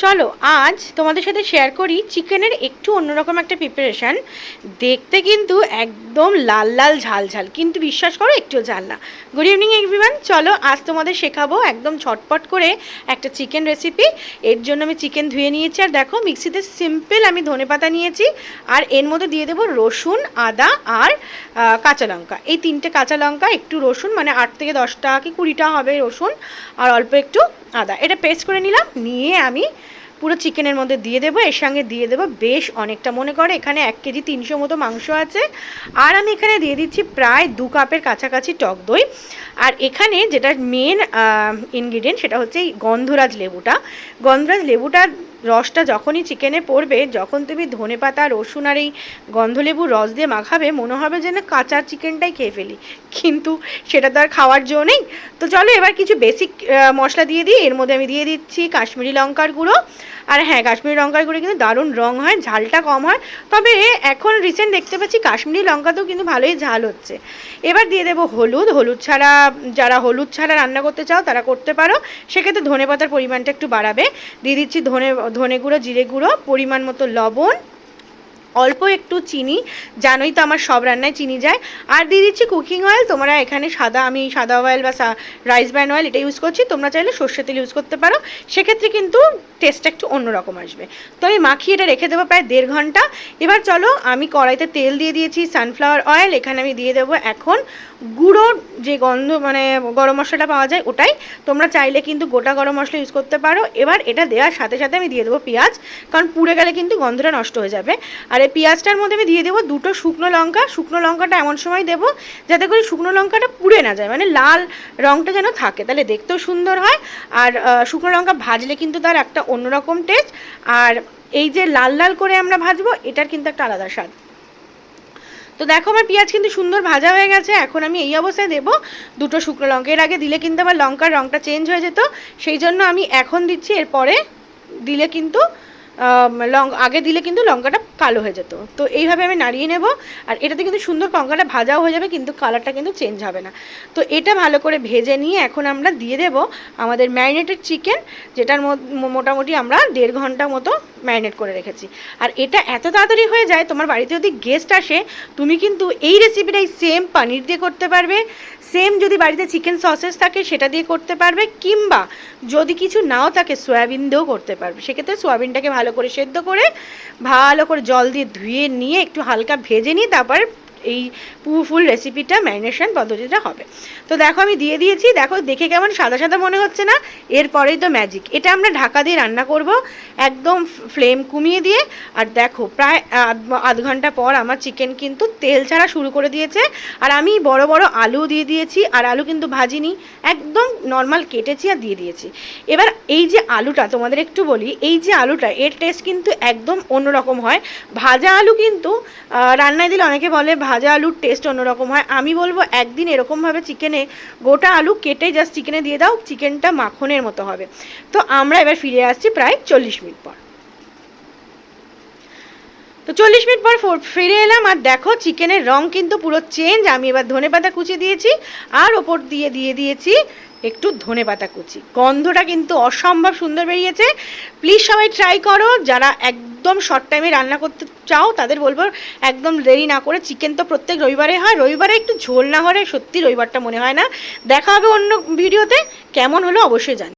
চলো, আজ তোমাদের সাথে শেয়ার করি চিকেনের একটু অন্যরকম একটা প্রিপারেশান দেখতে কিন্তু একদম লাল লাল ঝাল ঝাল, কিন্তু বিশ্বাস করো একটু ঝাল না। গুড ইভিনিং এভরিওয়ান চলো, আজ তোমাদের শেখাবো একদম ছটপট করে একটা চিকেন রেসিপি এর জন্য আমি চিকেন ধুয়ে নিয়েছি, আর দেখো মিক্সিতে সিম্পল আমি ধনেপাতা নিয়েছি, আর এর মধ্যে দিয়ে দেবো রসুন, আদা, আর কাঁচা লঙ্কা। এই তিনটে কাঁচা লঙ্কা, একটু রসুন মানে আট থেকে দশটা কি কুড়িটা হবে রসুন, আর অল্প একটু আদা, এটা পেস্ট করে নিলাম, নিয়ে আমি পুরো চিকেনের মধ্যে দিয়ে দেবো, এর সঙ্গে দিয়ে দেবো বেশ অনেকটা। মনে করে এখানে এক কেজি তিনশো মতো মাংস আছে। আর আমি এখানে দিয়ে দিচ্ছি প্রায় দু কাপের কাছাকাছি টক দই। আর এখানে যেটা মেন ইনগ্রিডিয়েন্ট সেটা হচ্ছে এই গন্ধরাজ লেবুটা। গন্ধরাজ লেবুটার রসটা যখনই চিকেনে পড়বে, যখন তুমি ধনে পাতা, রসুন আর এই গন্ধলেবুর রস দিয়ে মাখাবে, মনে হবে যেন কাঁচা চিকেনটাই খেয়ে ফেলি। কিন্তু সেটা তো আর খাওয়ার জন্য নেই। তো চলো এবার কিছু বেসিক মশলা দিয়ে দিই। এর মধ্যে আমি দিয়ে দিচ্ছি কাশ্মীরি লঙ্কার গুঁড়ো। আর হ্যাঁ কাশ্মীরি লঙ্কার গুঁড়ো কিন্তু দারুণ রং হয়, ঝালটা কম হয়। তবে এখন রিসেন্ট দেখতে পাচ্ছি কাশ্মীরি লঙ্কাতেও কিন্তু ভালোই ঝাল হচ্ছে। এবার দিয়ে দেবো হলুদ। হলুদ ছাড়া, যারা হলুদ ছাড়া রান্না করতে চাও তারা করতে পারো। সেক্ষেত্রে ধনে পাতার পরিমাণটা একটু বাড়াবে। দিয়ে দিচ্ছি ধনে ধনে গুঁড়ো জিরে গুঁড়ো পরিমাণ মতো লবণ অল্প একটু চিনি, জানোই তো আমার সব রান্নায় চিনি যায়। আর দিয়ে দিচ্ছি কুকিং অয়েল তোমরা এখানে সাদা, আমি সাদা অয়েল বা রাইস ব্র্যান্ড অয়েল এটা ইউজ করছি, তোমরা চাইলে সর্ষে তেল ইউজ করতে পারো। সেক্ষেত্রে কিন্তু টেস্টটা একটু অন্যরকম আসবে। তো আমি মাখিয়ে এটা রেখে দেবো প্রায় দেড় ঘণ্টা। এবার চলো, আমি কড়াইতে তেল দিয়ে দিয়েছি সানফ্লাওয়ার অয়েল এখানে আমি দিয়ে দেবো এখন গুঁড়ো যে গন্ধ মানে গরম মশলাটা পাওয়া যায় ওটাই। তোমরা চাইলে কিন্তু গোটা গরম মশলা ইউজ করতে পারো। এবার এটা দেওয়ার সাথে সাথে আমি দিয়ে দেবো পেঁয়াজ, কারণ পুড়ে গেলে কিন্তু গন্ধটা নষ্ট হয়ে যাবে। আর এই পেঁয়াজটার মধ্যে আমি দিয়ে দেবো দুটো শুকনো লঙ্কা। শুকনো লঙ্কাটা এমন সময় দেবো যাতে করে শুকনো লঙ্কাটা পুড়ে না যায় মানে লাল রঙটা যেন থাকে। তাহলে দেখতেও সুন্দর হয়। আর শুকনো লঙ্কা ভাজলে কিন্তু তার একটা অন্যরকম টেস্ট আর এই যে লাল লাল করে আমরা ভাজবো, এটার কিন্তু একটা আলাদা স্বাদ। তো দেখো আমার পেঁয়াজ কিন্তু সুন্দর ভাজা হয়ে গেছে। এখন আমি এই অবস্থায় দেবো দুটো শুকনো লঙ্কা। এর আগে দিলে কিন্তু আমার লঙ্কার রঙটা চেঞ্জ হয়ে যেত। সেই জন্য আমি এখন দিচ্ছি, এরপরে দিলে কিন্তু লং, আগে দিলে কিন্তু লঙ্কাটা কালো হয়ে যেত। তো এইভাবে আমি নাড়িয়ে নেব, আর এটাতে কিন্তু সুন্দর লঙ্কাটা ভাজাও হয়ে যাবে, কিন্তু কালারটা কিন্তু চেঞ্জ হবে না। তো এটা ভালো করে ভেজে নিয়ে এখন আমরা দিয়ে দেব আমাদের ম্যারিনেটেড চিকেন যেটার মোটামুটি আমরা দেড় ঘণ্টা মতো ম্যারিনেট করে রেখেছি। আর এটা এত তাড়াতাড়ি হয়ে যায়, তোমার বাড়িতে যদি গেস্ট আসে, তুমি কিন্তু এই রেসিপিটাই সেম পানির দিয়ে করতে পারবে সেম যদি বাড়িতে চিকেন সসেস থাকে, সেটা দিয়ে করতে পারবে, কিংবা যদি কিছু নাও থাকে, সয়াবিন দিয়েও করতে পারবে। সেক্ষেত্রে সয়াবিনটাকে ভালো করে সেদ্ধ করে ভালো করে জল দিয়ে ধুয়ে নিয়ে একটু হালকা ভেজে নিয়ে তারপর এই ফুল রেসিপিটা ম্যারিনেশন পদ্ধতিটা হবে। তো দেখো আমি দিয়ে দিয়েছি, দেখো দেখে কেমন সাদা সাদা মনে হচ্ছে না? এরপরেই তো ম্যাজিক এটা আমরা ঢাকা দিয়ে রান্না করব, একদম ফ্লেম কমিয়ে দিয়ে। আর দেখো প্রায় আধ- ঘণ্টা পর আমার চিকেন কিন্তু তেল ছাড়া শুরু করে দিয়েছে। আর আমি বড় বড় আলু দিয়ে দিয়েছি, আর আলু কিন্তু ভাজিনি, একদম নর্মাল কেটেছি আর দিয়ে দিয়েছি। এবার এই যে আলুটা, তোমাদের একটু বলি, এই যে আলুটা, এর টেস্ট কিন্তু একদম অন্যরকম হয়। ভাজা আলু কিন্তু রান্নায় দিলে অনেকে বলে ভাজা আলুর টেস্ট অন্যরকম হয়। আমি বলব, একদিন এরকমভাবে চিকেনে গোটা আলু কেটে জাস্ট চিকেনে দিয়ে দাও চিকেনটা মাখনের মতো হবে। তো আমরা এবার ফিরে আসছি প্রায় চল্লিশ মিনিট পর। তো চল্লিশ মিনিট পর ফিরে এলাম আর দেখো চিকেনের রং কিন্তু পুরো চেঞ্জ আমি এবার ধনে পাতা কুচি দিয়েছি আর ওপর দিয়ে দিয়ে দিয়েছি একটু ধনে পাতা কুচি। গন্ধটা কিন্তু অসম্ভব সুন্দর বেরিয়েছে। প্লিজ সবাই ট্রাই করো। যারা একদম শর্ট টাইমে রান্না করতে চাও, তাদের বলব একদম দেরি না করে চিকেন তো প্রত্যেক রবিবারে হয়। রবিবারে একটু ঝোল না হলে সত্যি রবিবারটা মনে হয় না। দেখা হবে অন্য ভিডিওতে কেমন হলো অবশ্যই জানি।